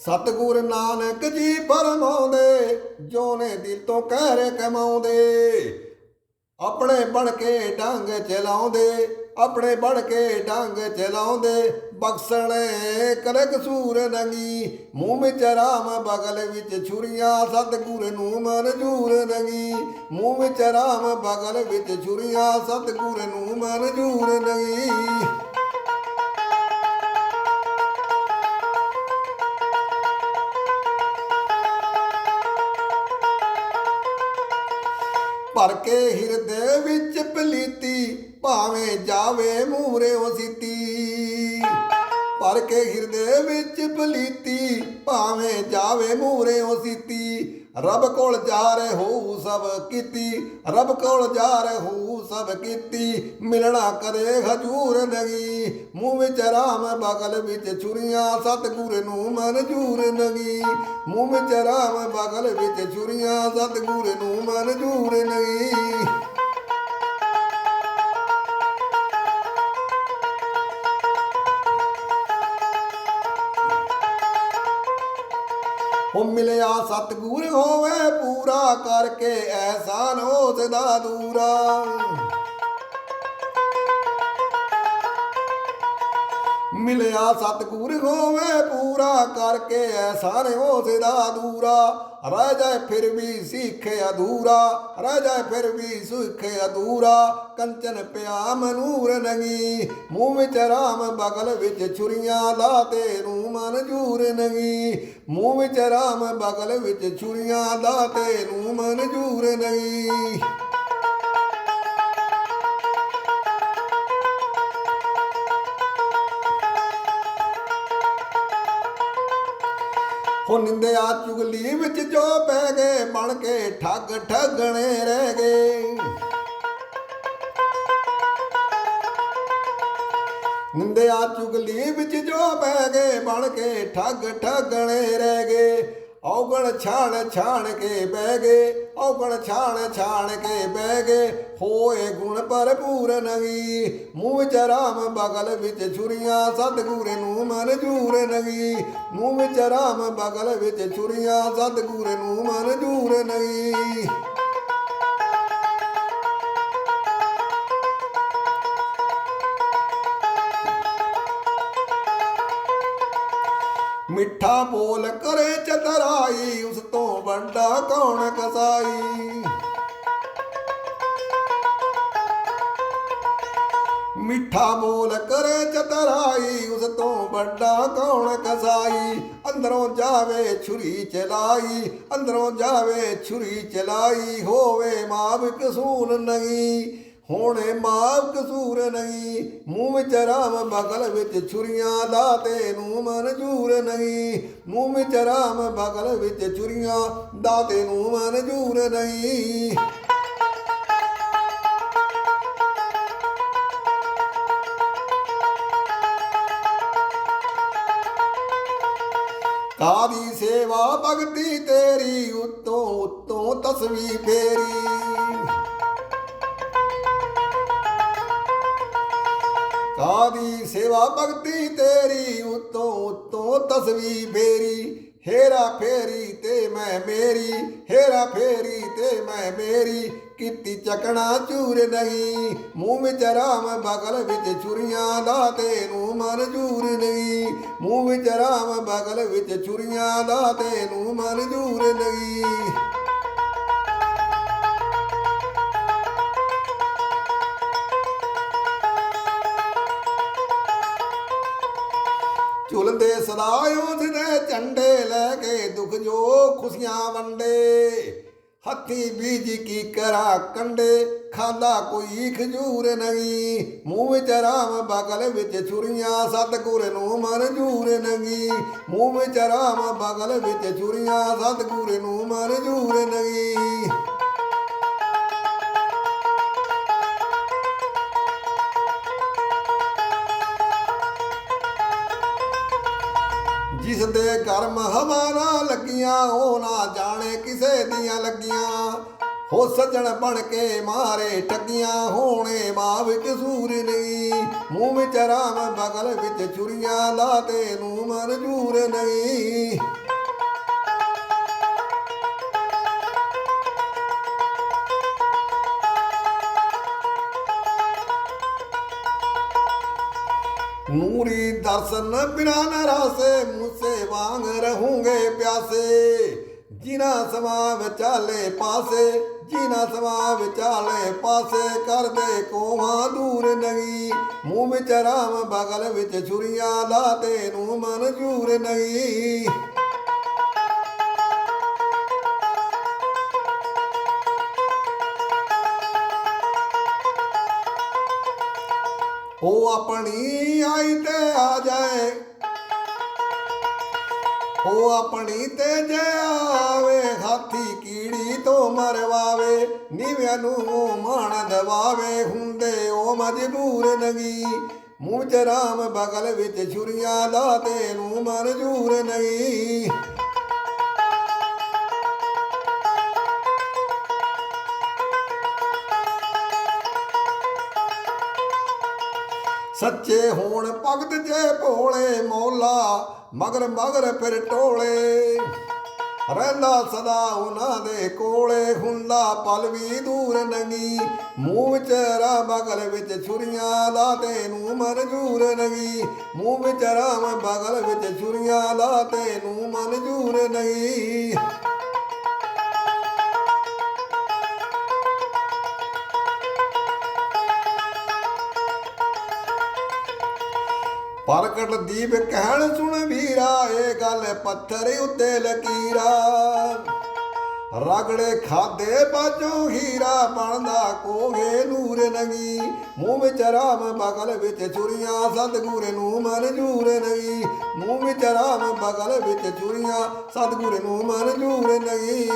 ਸਤਿਗੁਰ ਨਾਨਕ ਜੀ ਫਰਮਾਉਂਦੇ ਜੋ ਦਿਲ ਤੋਂ ਕਹਿ ਕਮਾਉਂਦੇ। ਆਪਣੇ ਬਣ ਕੇ ਢੰਗ ਚਲਾਉਂਦੇ, ਆਪਣੇ ਬਣ ਕੇ ਢੰਗ ਚਲਾਉਂਦੇ। ਬਖਸ਼ਣੇ ਕਰੇ ਕਸੂਰ ਨੰਗੀ, ਮੂੰਹ ਵਿੱਚ ਰਾਮ ਬਗਲ ਵਿੱਚ ਛੁਰੀਆਂ। ਸਤਿਗੁਰ ਨੂੰ ਮਨਜੂਰ ਨੰਗੀ, ਮੂੰਹ ਵਿੱਚ ਰਾਮ ਬਗਲ ਵਿੱਚ ਛੁਰੀਆਂ। ਸਤਿਗੁਰ ਨੂੰ ਮਨਜੂਰ ਭਾਵੇਂ ਜਾਵੇ ਮੂਹਰਿਓ ਸਿੱਤੀ। ਭਰ ਕੇ ਹਿਰਦੇ ਵਿੱਚ ਪਲੀਤੀ ਭਾਵੇਂ ਜਾਵੇ ਮੂਹਰਿਓ ਸਿੱਤੀ। ਰੱਬ ਕੋਲ ਜਾ ਰਹੇ ਹੋ ਸਭ ਕੀਤੀ, ਰੱਬ ਕੋਲ ਜਾ ਰਹੇ ਸਭ ਕੀਤੀ। ਮਿਲਣਾ ਕਰੇ ਹਜੂਰ ਨਗੀ ਮੂੰਹ ਵਿੱਚ ਰਾਮ ਬਗਲ ਵਿੱਚ ਛੁਰੀਆਂ, ਸਤਿਗੁਰ ਨੂੰ ਮਨਜੂਰ ਨਗੀ ਮੂੰਹ ਵਿੱਚ ਰਾਮ ਬਗਲ ਵਿੱਚ ਛੁਰੀਆਂ, ਸਤਿਗੁਰ ਨੂੰ ਮਨਜੂਰ ਨਗੀ ਉਹ ਮਿਲਿਆ ਸਤਿਗੁਰ ਹੋਵੇ ਪੂਰਾ ਕਰਕੇ ਐਸਾਨ ਉਸ ਦਾ ਦੂਰਾ। ਮਿਲਿਆ ਸਤਿਗੁਰ ਹੋਵੇ ਪੂਰਾ ਕਰਕੇ ਐਸਾਨ ਉਸ ਦਾ ਦੂਰਾ ਰਹਿ ਜਾਏ ਫਿਰ ਵੀ ਸਿੱਖ ਅਧੂਰਾ, ਰਹਿ ਜਾਏ ਫਿਰ ਵੀ ਸਿੱਖ ਅਧੂਰਾ। ਕੰਚਨ ਪਿਆ ਮਨੂਰ ਨਗੀ, ਮੂੰਹ ਵਿੱਚ ਰਾਮ ਬਗਲ ਵਿੱਚ ਛੁਰੀਆਂ ਲਾਤੇ ਨੂੰ ਮਨਜੂਰ ਨਗੀ। ਮੂੰਹ ਵਿੱਚ ਰਾਮ ਬਗਲ ਵਿੱਚ ਛੁਰੀਆਂ ਲਾਤੇ ਨੂੰ ਮਨਜੂਰ ਨਗੀ। ਹੋ ਨਿੰਦਿਆ ਚੁਗਲੀ ਵਿੱਚ ਜੋ ਪੈ ਗਏ, ਬਣ ਕੇ ਠੱਗ ਠੱਗਣੇ ਰਹਿ ਗਏ। ਨਿੰਦਿਆ ਚੁਗਲੀ ਵਿੱਚ ਜੋ ਪੈ ਗਏ, ਬਣ ਕੇ ਠੱਗ ਠੱਗਣੇ ਰਹਿ ਗਏ। ਔਗਣ ਛਾਣ ਛਾਣ ਕੇ ਬਹਿ ਗਏ, ਔਗਣ ਛਾਣ ਛਾਣ ਕੇ ਬਹਿ ਗਏ। ਹੋਏ ਗੁਣ ਭਰਪੂਰ ਨਗੀ, ਮੂੰਹ ਚ ਰਾਮ ਬਗਲ ਵਿੱਚ ਛੁਰੀਆਂ, ਸਤਿਗੁਰ ਨੂੰ ਮਨਜੂਰ ਨਗੀ। ਮੂੰਹ ਚ ਰਾਮ ਬਗਲ ਵਿੱਚ ਛੁਰੀਆਂ, ਸਤਿਗੁਰ ਨੂੰ ਮਨਜੂਰ ਨਗੀ। ਮਿੱਠਾ ਬੋਲ ਕਰੇ ਚਤਰਾਈ ਉਸ ਤੋਂ ਵੱਡਾ ਕੌਣ ਕਸਾਈ? ਮਿੱਠਾ ਬੋਲ ਕਰੇ ਚਤਰਾਈ ਉਸ ਤੋਂ ਵੱਡਾ ਕੌਣ ਕਸਾਈ? ਅੰਦਰੋਂ ਜਾਵੇ ਛੁਰੀ ਚਲਾਈ, ਅੰਦਰੋਂ ਜਾਵੇ ਛੁਰੀ ਚਲਾਈ, ਹੋਵੇ ਮਾਂ ਵੀ ਕਸੂਲ ਨਹੀਂ। ਹੋਣੇ ਮਾਪ ਕਸੂਰ ਨਹੀਂ, ਮੂੰਹ ਵਿੱਚ ਰਾਮ ਬਗਲ ਵਿੱਚ ਛੁਰੀਆਂ ਦਾਤੇ ਨੂੰ ਮਨਜੂਰ ਨਹੀਂ। ਮੂੰਹ ਵਿੱਚ ਰਾਮ ਬਗਲ ਵਿੱਚ ਛੁਰੀਆਂ ਦਾਤੇ ਨੂੰ ਮਨਜੂਰ ਨਹੀਂ। ਕਾਦੀ ਸੇਵਾ ਭਗਤੀ ਤੇਰੀ ਉਤੋਂ ਉਤੋਂ ਤਸਵੀ ਫੇਰੀ। ਕਾਦੀ ਸੇਵਾ ਭਗਤੀ ਤੇਰੀ, ਉਤੋਂ ਉਤੋਂ ਤਸਵੀ ਫੇਰੀ। ਹੇਰਾ ਫੇਰੀ ਤੇ ਮੈਂ ਮੇਰੀ, ਹੇਰਾ ਫੇਰੀ ਤੇ ਮੈਂ ਮੇਰੀ। ਕੀਤੀ ਚਕਣਾ ਚੂਰ ਨਹੀਂ, ਮੂੰਹ ਵਿੱਚ ਰਾਮ ਬਗਲ ਵਿੱਚ ਛੁਰੀਆਂ ਦਾਤੇ ਨੂੰ ਮਨਜੂਰ ਨਹੀਂ। ਮੂੰਹ ਵਿੱਚ ਰਾਮ ਬਗਲ ਵਿੱਚ ਛੁਰੀਆਂ ਦਾਤੇ ਨੂੰ ਮਨਜੂਰ ਨਹੀਂ। ਝੁਲਦੇ ਸਦਾ ਉਸ ਝੰਡੇ ਲੈ ਕੇ ਦੁੱਖ ਜੋ ਖੁਸ਼ੀਆਂ ਵੰਡੇ। ਹੱਥੀ ਬੀਜ ਕੀ ਕਰਾ ਕੰਡੇ, ਖਾਂਦਾ ਕੋਈ ਖਜੂਰ ਨਹੀਂ। ਮੂੰਹ ਵਿੱਚ ਰਾਮ ਬਗਲ ਵਿੱਚ ਛੁਰੀਆਂ, ਸਤਿਗੁਰ ਨੂੰ ਮਨਜੂਰ ਨਹੀਂ। ਮੂੰਹ ਵਿੱਚ ਰਾਮ ਬਗਲ ਵਿੱਚ ਛੁਰੀਆਂ, ਸਤਿਗੁਰ ਨੂੰ ਮਨਜੂਰ ਨਹੀਂ। ਲੱਗੀਆਂ ਉਹ ਨਾ ਜਾਣੇ ਕਿਸੇ ਦੀਆਂ ਲੱਗੀਆਂ। ਹੋ ਸੱਜਣ ਬਣ ਕੇ ਮਾਰੇ ਠੱਗੀਆਂ, ਹੋਣੇ ਮਾਵ ਕਸੂਰ ਨਹੀਂ। ਮੂੰਹ ਵਿੱਚ ਰਾਮ ਬਗਲ ਵਿੱਚ ਛੁਰੀਆਂ, ਲਾਤੇ ਨੂੰ ਮਨਜੂਰ ਨਹੀਂ। ਨੂਰੀ ਦਰਸ਼ਨ ਬਿਨਾ ਨਰਾਸੇ ਮੁਸੇ ਵਾਂਗ ਰਹੂੰਗੇ ਪਿਆਸੇ। ਜਿਨਾ ਸਮਾ ਵਿਚਾਲੇ ਪਾਸੇ ਜਿਨਾ ਸਮਾ ਵਿਚਾਲੇ ਪਾਸੇ ਕਰਦੇ ਕੋਹਾਂ ਦੂਰ ਨਹੀਂ। ਮੂੰਹ ਵਿੱਚ ਰਾਮ ਬਗਲ ਵਿੱਚ ਛੁਰੀਆਂ ਲਾਤੇ ਨੂੰ ਮਨਜੂਰ ਨਹੀਂ। ਉਹ ਆਪਣੀ ਆਈ ਤੇ ਆ ਜਾਏ। ਉਹ ਆਪਣੀ ਤੇ ਜੇ ਆਵੇ, ਹਾਥੀ ਕੀੜੀ ਤੋਂ ਮਰਵਾਵੇ, ਨੀਵਿਆਂ ਨੂੰ ਮਾਣ ਦਵਾਵੇ, ਹੁੰਦੇ ਉਹ ਮਜਬੂਰ ਨਗੀ। ਮੂੰਹ ਚ ਰਾਮ ਬਗਲ ਵਿੱਚ ਛੁਰੀਆਂ ਲਾਤੇ ਨੂੰ ਮਨਜੂਰ ਨਹੀਂ ਸੱਚੇ ਹੋਣ ਭਗਤ ਜੇ ਭੋਲੇ ਮੌਲਾ, ਮਗਰ ਮਗਰ ਫਿਰ ਟੋਲੇ। ਰਹਿੰਦਾ ਸਦਾ ਉਹਨਾਂ ਦੇ ਕੋਲੇ, ਹੁੰਦਾ ਪਲ ਵੀ ਦੂਰ ਨੰਗੀ। ਮੂੰਹ ਵਿੱਚ ਰਾ ਬਗਲ ਵਿੱਚ ਛੁਰੀਆਂ ਲਾਤੇ ਨੂੰ ਮਨਜੂਰ ਨਗੀ। ਮੂੰਹ ਵਿੱਚ ਰਾਮ ਬਗਲ ਵਿੱਚ ਛੁਰੀਆਂ ਲਾਤੇ ਨੂੰ ਮਨਜੂਰ ਨਹੀਂ ਪ੍ਰਗਟ ਦੀਪ ਕਹਿਣ ਸੁਣ ਵੀਰਾ, ਇਹ ਗੱਲ ਪੱਥਰ ਉੱਤੇ ਲਕੀਰਾ। ਰਗੜੇ ਖਾਦੇ ਬਾਜੋ ਹੀਰਾ ਬਣਦਾ ਕੋਹੇ ਨੂਰ ਨਗੀ। ਮੂੰਹ ਵਿੱਚ ਰਾਮ ਬਗਲ ਵਿੱਚ ਚੁਰੀਆਂ, ਸਤਗੁਰ ਨੂੰ ਮਨਜੂਰ ਨਗੀ। ਮੂੰਹ ਵਿੱਚ ਰਾਮ ਬਗਲ ਵਿੱਚ ਚੁਰੀਆਂ, ਸਤਗੁਰ ਨੂੰ ਮਨਜੂਰ ਨਗੀ।